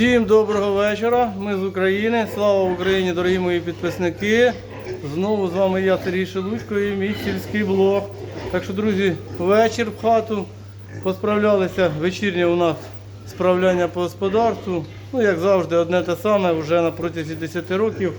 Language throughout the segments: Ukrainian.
Всім доброго вечора. Ми з України. Слава Україні, дорогі мої підписники. Знову з вами я, Сергій Шелучко і мій сільський блог. Так що, друзі, вечір в хату. Посправлялися вечірнє у нас справляння по господарству. Ну, як завжди, одне те саме, вже на протязі 10 років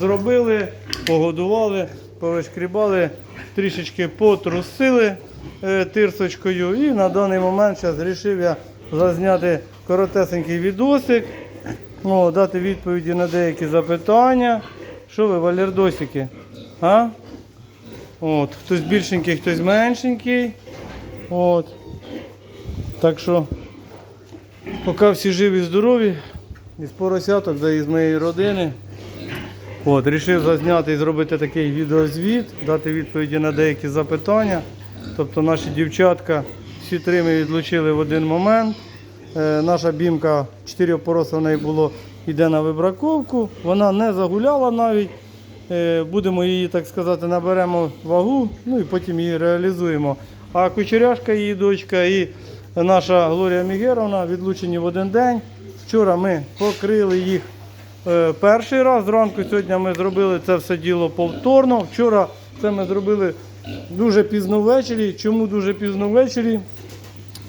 зробили, погодували, повишкрібали, трішечки потрусили е, тирсочкою. І на даний момент зараз вирішив я зазняти коротесенький відосик, ну, дати відповіді на деякі запитання. Що ви, валердосики? А? От, хтось більшенький, хтось меншенький. От. Так що, поки всі живі, здорові, із поросяток, да із моєї родини. От, рішив зазняти і зробити такий відеозвіт, дати відповіді на деякі запитання. Тобто наші дівчатка всі три ми відлучили в один момент. Е, наша бімка 4 пороса в неї було, йде на вибраковку. Вона не загуляла навіть. Е, будемо її, так сказати, наберемо вагу, ну і потім її реалізуємо. А кучеряшка, її дочка і наша Глорія Мігеровна відлучені в один день. Вчора ми покрили їх е, перший раз. Зранку сьогодні ми зробили це все діло повторно. Вчора це ми зробили дуже пізно ввечері. Чому дуже пізно ввечері?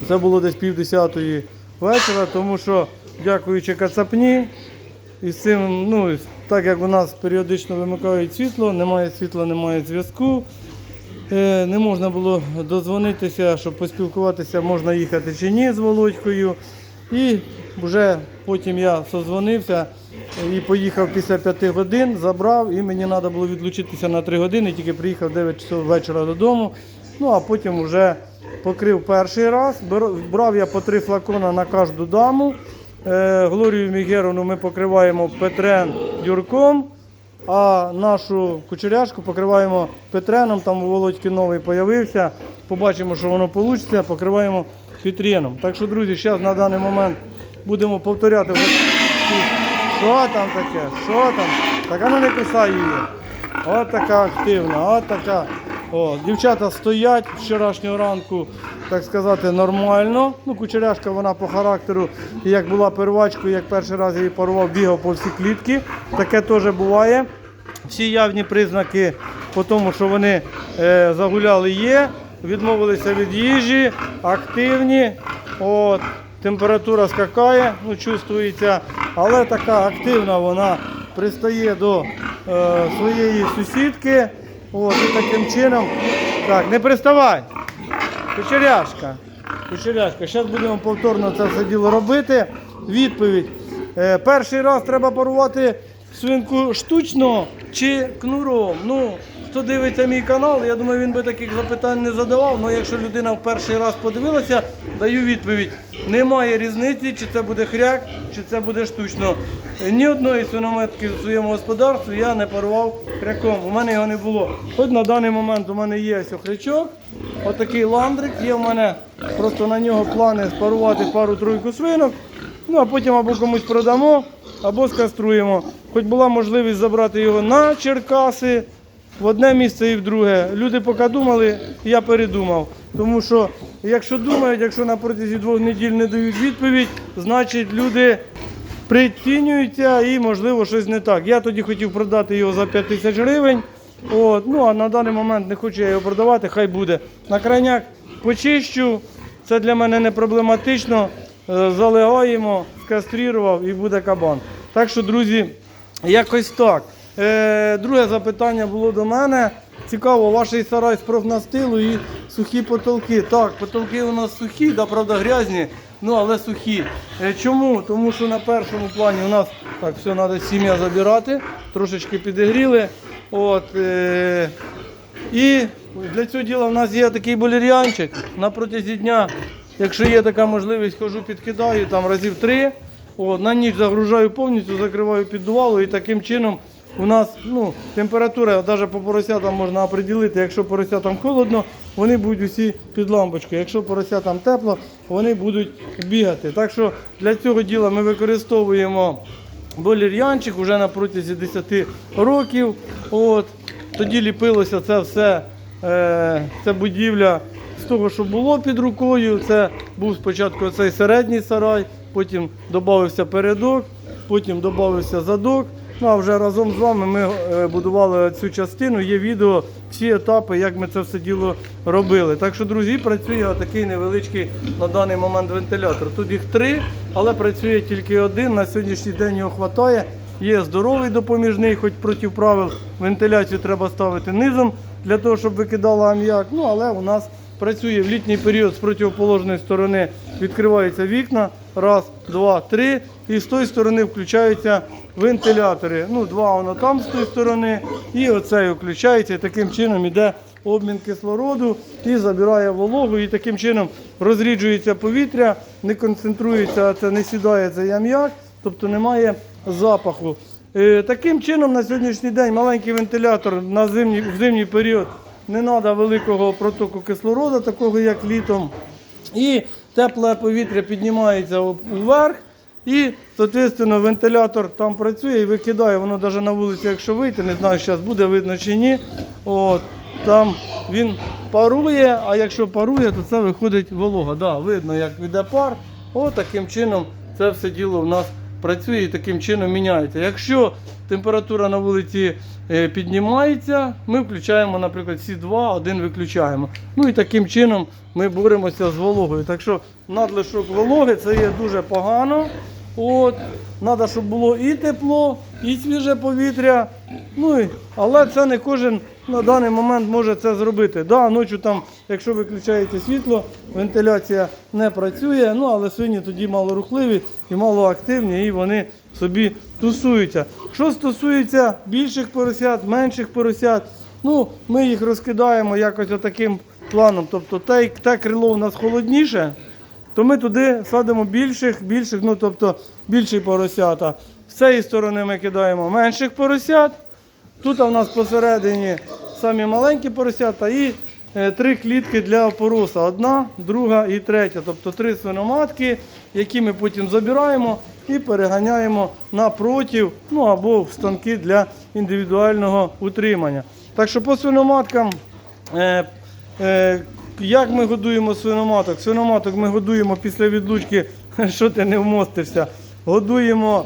Це було десь пів десятої вечора, тому що, дякуючи кацапні, і з цим, ну, так як у нас періодично вимикають світло, немає світла, немає зв'язку. Е, Не можна було дозвонитися, щоб поспілкуватися, можна їхати чи ні з Володькою. І вже потім я созвонився і поїхав після п'яти годин, забрав, і мені треба було відлучитися на три години, тільки приїхав 9 часов вечора додому. Ну а потім вже покрив перший раз. Брав я по три флакона на кожну даму. Е, Глорію Мігеровну ми покриваємо Петрен Дюрком, а нашу кучеряшку покриваємо Петреном. Там у Володьки новий появився. Побачимо, що воно вийде, покриваємо Петреном. Так що, друзі, зараз на даний момент будемо повторяти. Що там таке? Що там? Так а ну не кусай її. От така активна, така. О, дівчата стоять вчорашнього ранку, так сказати, нормально. Ну, кучеряшка вона по характеру, як була первачкою, як перший раз її порвав, бігав по всій клітки. Таке теж буває. Всі явні признаки по тому, що вони е, загуляли, є, відмовилися від їжі, активні. От, температура скакає, ну, чувствується, але така активна вона пристає до е, своєї сусідки. От, і таким чином. Так, не приставай. Кучеряшка. Кучеряшка. Зараз будемо повторно це все діло робити. Відповідь. Е, перший раз треба парувати свинку штучно чи кнуром. Ну, хто дивиться мій канал, я думаю, він би таких запитань не задавав. Але якщо людина в перший раз подивилася, даю відповідь. Немає різниці, чи це буде хряк, чи це буде штучно. Ні одної свинометки в своєму господарстві я не парував хряком. У мене його не було. Хоч на даний момент у мене є ось хрячок, отакий ландрик, є в мене просто на нього плани спарувати пару-тройку свинок. Ну а потім або комусь продамо, або скаструємо. Хоч була можливість забрати його на Черкаси в одне місце і в друге. Люди поки думали, я передумав. Тому що, якщо думають, якщо на протязі двох неділь не дають відповідь, значить люди прицінюються і можливо щось не так. Я тоді хотів продати його за 5 тисяч гривень. От, ну а на даний момент не хочу я його продавати, хай буде. На крайняк почищу, це для мене не проблематично. Е, Залегаємо, скастрірував і буде кабан. Так що, друзі, якось так. Е, друге запитання було до мене. Цікаво, ваш сарай з профнастилу і сухі потолки. Так, потолки у нас сухі, да, правда, грязні, ну але сухі. Е, чому? Тому що на першому плані у нас так, все треба сім'я забирати, трошечки підігріли. От, е, і для цього діла в нас є такий болір'янчик. На протязі дня, якщо є така можливість, хожу підкидаю там разів три. От, на ніч загружаю повністю, закриваю піддувало і таким чином у нас ну, температура, навіть по поросятам можна оприділити, якщо поросятам холодно, вони будуть усі під лампочкою. Якщо поросятам тепло, вони будуть бігати. Так що для цього діла ми використовуємо болір'янчик вже на протязі 10 років. От. Тоді ліпилося це все, е, ця будівля з того, що було під рукою. Це був спочатку цей середній сарай, потім додався передок, потім додався задок. Ну а вже разом з вами ми е, будували цю частину. Є відео, всі етапи, як ми це все діло робили. Так що, друзі, працює такий невеличкий на даний момент вентилятор. Тут їх три, але працює тільки один. На сьогоднішній день його вистачає. Є здоровий допоміжний, хоч проти правил вентиляцію треба ставити низом для того, щоб викидала аміак. Ну але у нас працює в літній період з противоположної сторони. Відкриваються вікна. Раз, два, три. І з тої сторони включаються вентилятори. Ну, два воно там з тої сторони. І оцей включається. І таким чином іде обмін кислороду і забирає вологу. І таким чином розріджується повітря, не концентрується, це не сідає цей аміак, тобто немає запаху. Е, Таким чином на сьогоднішній день маленький вентилятор на зимній, в зимній період не треба великого протоку кислороду, такого як літом. І тепле повітря піднімається вверх. І, соответственно, вентилятор там працює і викидає. Воно навіть на вулиці, якщо вийти, не знаю, зараз буде видно чи ні. От, там він парує, а якщо парує, то це виходить волога. Да, видно, як йде пар. От таким чином це все діло в нас працює і таким чином міняється. Якщо температура на вулиці е, піднімається, ми включаємо, наприклад, всі два, один виключаємо. Ну і таким чином ми боремося з вологою. Так що надлишок вологи це є дуже погано. От, Треба, щоб було і тепло, і свіже повітря. Ну, але це не кожен на даний момент може це зробити. Да, ночі там, якщо виключаєте світло, вентиляція не працює, ну але свині тоді малорухливі і малоактивні, і вони собі тусуються. Що стосується більших поросят, менших поросят, ну ми їх розкидаємо якось отаким планом. Тобто те, те крило у нас холодніше то ми туди садимо більших, більших, ну тобто більші поросята. З цієї сторони ми кидаємо менших поросят. Тут у нас посередині самі маленькі поросята і е, три клітки для опороса. Одна, друга і третя. Тобто три свиноматки, які ми потім забираємо і переганяємо напротив, ну або в станки для індивідуального утримання. Так що по свиноматкам. Е, е, як ми годуємо свиноматок? Свиноматок ми годуємо після відлучки, що ти не вмостишся. Годуємо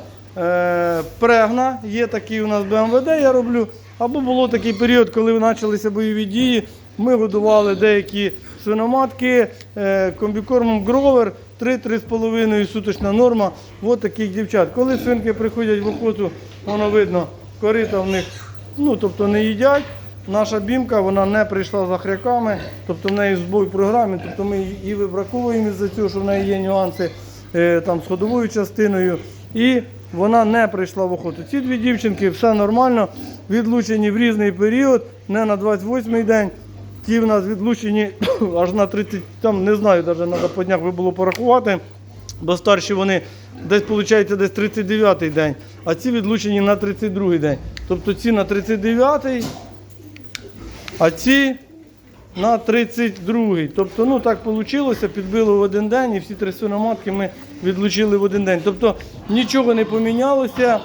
прегна, є такий у нас БМВД, я роблю. Або було такий період, коли почалися бойові дії. Ми годували деякі свиноматки е, комбікормом Гровер 3-3,5 суточна норма. От таких дівчат. Коли свинки приходять в охоту, воно видно, корита в них ну, тобто не їдять. Наша бімка вона не прийшла за хряками, тобто в неї збой в програмі, тобто ми її вибраковуємо із-за цього, що в неї є нюанси е, там, з ходовою частиною. І вона не прийшла в охоту. Ці дві дівчинки все нормально, відлучені в різний період, не на 28-й день. Ті в нас відлучені аж на 30, там не знаю, навіть треба по днях би було порахувати. Бо старші вони десь, виходить, десь 39-й день, а ці відлучені на 32-й день. Тобто ці на 39-й, а ці на 32-й. Тобто, ну так вийшло, підбило в один день і всі три свиноматки ми відлучили в один день. Тобто нічого не помінялося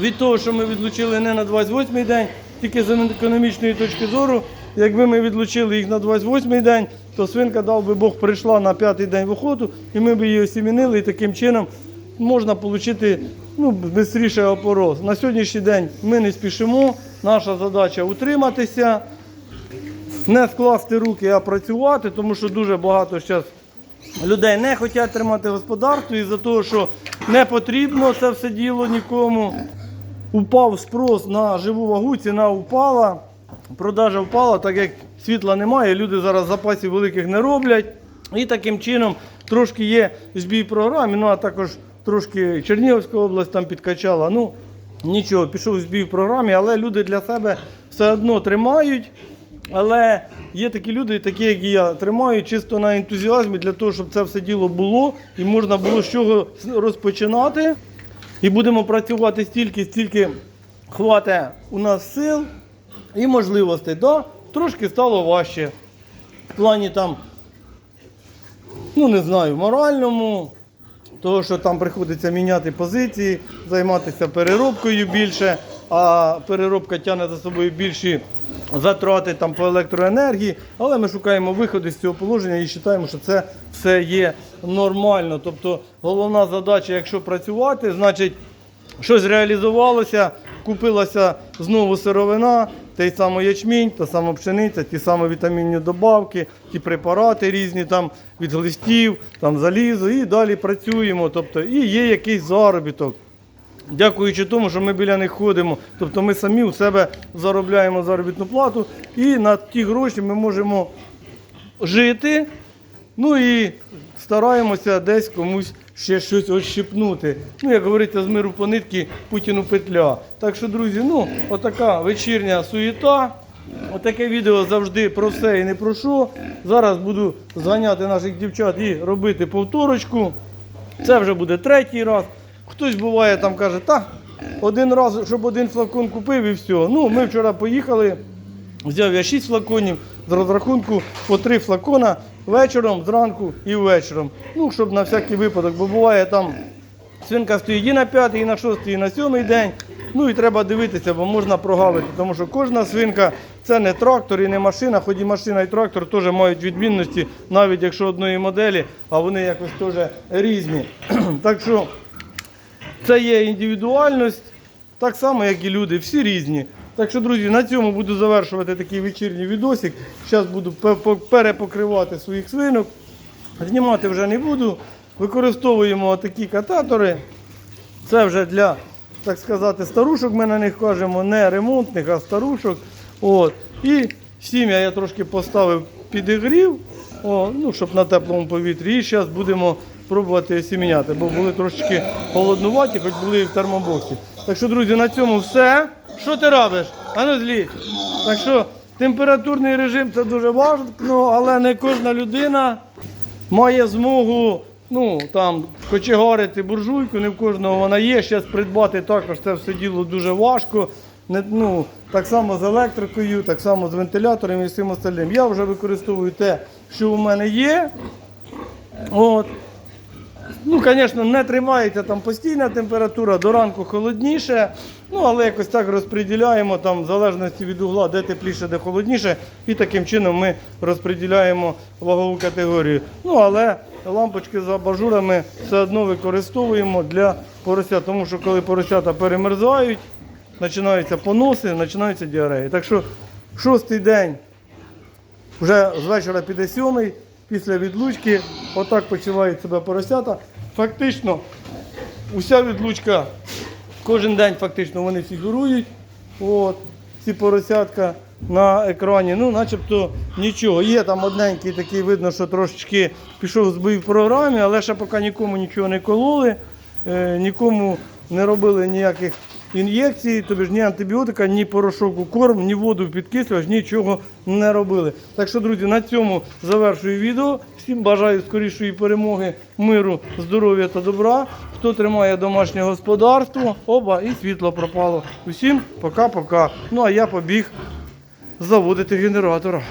від того, що ми відлучили не на 28-й день, тільки з економічної точки зору. Якби ми відлучили їх на 28-й день, то свинка, дав би Бог, прийшла на п'ятий день в охоту, і ми б її осімінили, і таким чином можна отримати ну, швидше опороз. На сьогоднішній день ми не спішимо. Наша задача утриматися, не скласти руки, а працювати, тому що дуже багато зараз людей не хочуть тримати господарство із-за того, що не потрібно це все діло нікому. Упав спрос на живу вагу, ціна впала, продажа впала, так як світла немає, люди зараз запасів великих не роблять. І таким чином трошки є збій програмі, ну а також трошки Чернігівська область там підкачала. Ну, нічого, пішов збій в програмі, але люди для себе все одно тримають. Але є такі люди, такі як і я, тримають чисто на ентузіазмі для того, щоб це все діло було і можна було з чого розпочинати. І будемо працювати стільки, стільки хватить у нас сил і можливостей. Да, трошки стало важче. В плані там, ну не знаю, моральному, того, що там приходиться міняти позиції, займатися переробкою більше, а переробка тягне за собою більші затрати там по електроенергії, але ми шукаємо виходи з цього положення і вважаємо, що це все є нормально. Тобто головна задача, якщо працювати, значить щось реалізувалося, купилася знову сировина, той самий ячмінь, та сама пшениця, ті самі вітамінні добавки, ті препарати різні там від глистів, там залізо, і далі працюємо. Тобто, і є якийсь заробіток. Дякуючи тому, що ми біля них ходимо. Тобто ми самі у себе заробляємо заробітну плату, і на ті гроші ми можемо жити. Ну і стараємося десь комусь ще щось ощипнути. Ну, як говориться, з миру по нитки Путіну петля. Так що, друзі, ну, отака вечірня суєта. Отаке відео завжди про все і не про що. Зараз буду зганяти наших дівчат і робити повторочку. Це вже буде третій раз. Хтось буває там каже, та один раз, щоб один флакон купив і все. Ну, ми вчора поїхали, взяв я 6 флаконів з розрахунку по 3 флакона вечором, зранку і вечором. Ну, щоб на всякий випадок, бо буває там свинка стоїть і на п'ятий, і на шостий, і на сьомий день. Ну і треба дивитися, бо можна прогавити, тому що кожна свинка це не трактор і не машина, хоч і машина і трактор теж мають відмінності, навіть якщо одної моделі, а вони якось теж різні. так що це є індивідуальність, так само, як і люди, всі різні. Так що, друзі, на цьому буду завершувати такий вечірній відосик. Зараз буду перепокривати своїх свинок. Знімати вже не буду. Використовуємо такі кататори. Це вже для, так сказати, старушок, ми на них кажемо, не ремонтних, а старушок. От. І сім'я я трошки поставив підігрів, о, ну, щоб на теплому повітрі. І зараз будемо пробувати осіміняти, бо були трошечки холоднуваті, хоч були і в термобоксі. Так що, друзі, на цьому все. Що ти робиш? А ну злізь. Так що температурний режим це дуже важливо, але не кожна людина має змогу ну, там, кочегарити буржуйку, не в кожного вона є. Зараз придбати також це все діло дуже важко. Не, ну, так само з електрикою, так само з вентилятором і всім остальним. Я вже використовую те, що у мене є. От. Ну, звісно, не тримається там постійна температура, до ранку холодніше. Ну, але якось так розподіляємо там, в залежності від угла, де тепліше, де холодніше. І таким чином ми розподіляємо вагову категорію. Ну, але лампочки з абажурами все одно використовуємо для поросят, тому що коли поросята перемерзають, починаються поноси, починаються діареї. Так що шостий день вже з вечора піде сьомий, після відлучки, отак почувають себе поросята. Фактично, уся відлучка, кожен день фактично вони фігурують. От, ці поросятка на екрані. Ну, начебто нічого. Є там одненький такий, видно, що трошечки пішов збій в програмі, але ще поки нікому нічого не кололи, е, нікому не робили ніяких ін'єкцій, тобі ж ні антибіотика, ні порошок у корм, ні воду підкислювач, нічого не робили. Так що, друзі, на цьому завершую відео. Всім бажаю скорішої перемоги, миру, здоров'я та добра. Хто тримає домашнє господарство, оба і світло пропало. Усім пока-пока. Ну а я побіг заводити генератора.